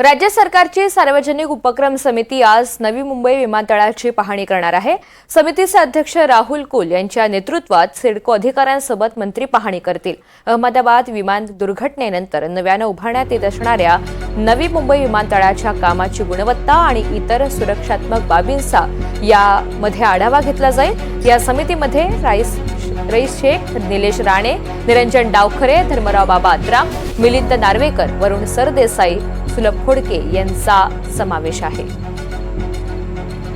राज्य सरकारची सार्वजनिक उपक्रम समिती आज नवी मुंबई विमानतळाची पाहणी करणार आहे. समितीचे अध्यक्ष राहुल कुल यांच्या नेतृत्वात सिडको अधिकाऱ्यांसोबत मंत्री पाहणी करतील. अहमदाबाद विमान दुर्घटनेनंतर नव्यानं उभारण्यात येत असणाऱ्या नवी मुंबई विमानतळाच्या कामाची गुणवत्ता आणि इतर सुरक्षात्मक बाबींचा यामध्ये आढावा घेतला जाईल. या समितीमध्ये राईस रईस शेख निलेश राणे निरंजन डावखरे धर्मराव बाबा अत्राम मिलिंद नार्वेकर वरुण सरदेसाई सुलभ खोडके यांचा समावेश आहे.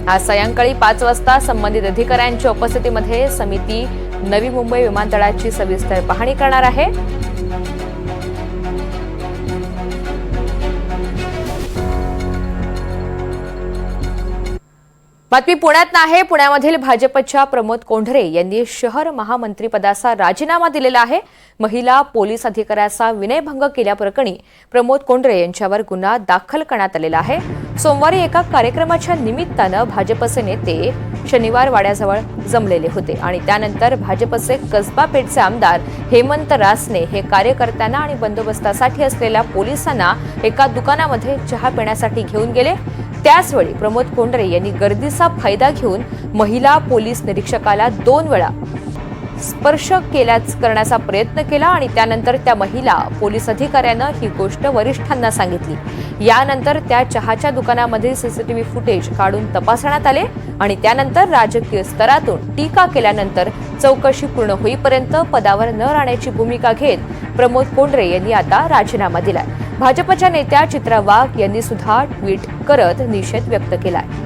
आज सायंकाळी पाच वाजता संबंधित अधिकाऱ्यांच्या उपस्थितीमध्ये समिती नवी मुंबई विमानतळाची सविस्तर पाहणी करणार आहे. बातमी पुण्यात आहे पुण्यामधील भाजपच्या प्रमोद कोंढरे यांनी शहर महामंत्रीपदाचा राजीनामा दिलेला आहे. महिला पोलीस अधिकाऱ्याचा विनयभंग केल्याप्रकरणी प्रमोद कोंढरे यांच्यावर गुन्हा दाखल करण्यात आलेला आहे. सोमवारी एका कार्यक्रमाच्या निमित्तानं भाजपचे नेते शनिवार वाड्याजवळ जमलेले होते आणि त्यानंतर भाजपचे कसबा पेठचे आमदार हेमंत रासने हे कार्यकर्त्यांना आणि बंदोबस्तासाठी असलेल्या पोलिसांना एका दुकानामध्ये चहा पिण्यासाठी घेऊन गेले. त्याचवेळी प्रमोद कोंडरे यांनी गर्दीचा फायदा घेऊन महिला पोलीस निरीक्षकाला दोन वेळा स्पर्श केल्याच करण्याचा प्रयत्न केला आणि त्यानंतर त्या महिला पोलीस अधिकाऱ्यानं ही गोष्ट वरिष्ठांना सांगितली. यानंतर त्या चहाच्या दुकानामध्ये सीसीटीव्ही फुटेज काढून तपासण्यात आले. आणि त्यानंतर राजकीय स्तरातून टीका केल्यानंतर चौकशी पूर्ण होईपर्यंत पदावर न राहण्याची भूमिका घेत प्रमोद कोंडरे यांनी आता राजीनामा दिलाय. भाजपच्या नेत्या चित्रा वाघ यांनी सुद्धा ट्विट करत निषेध व्यक्त केलाय.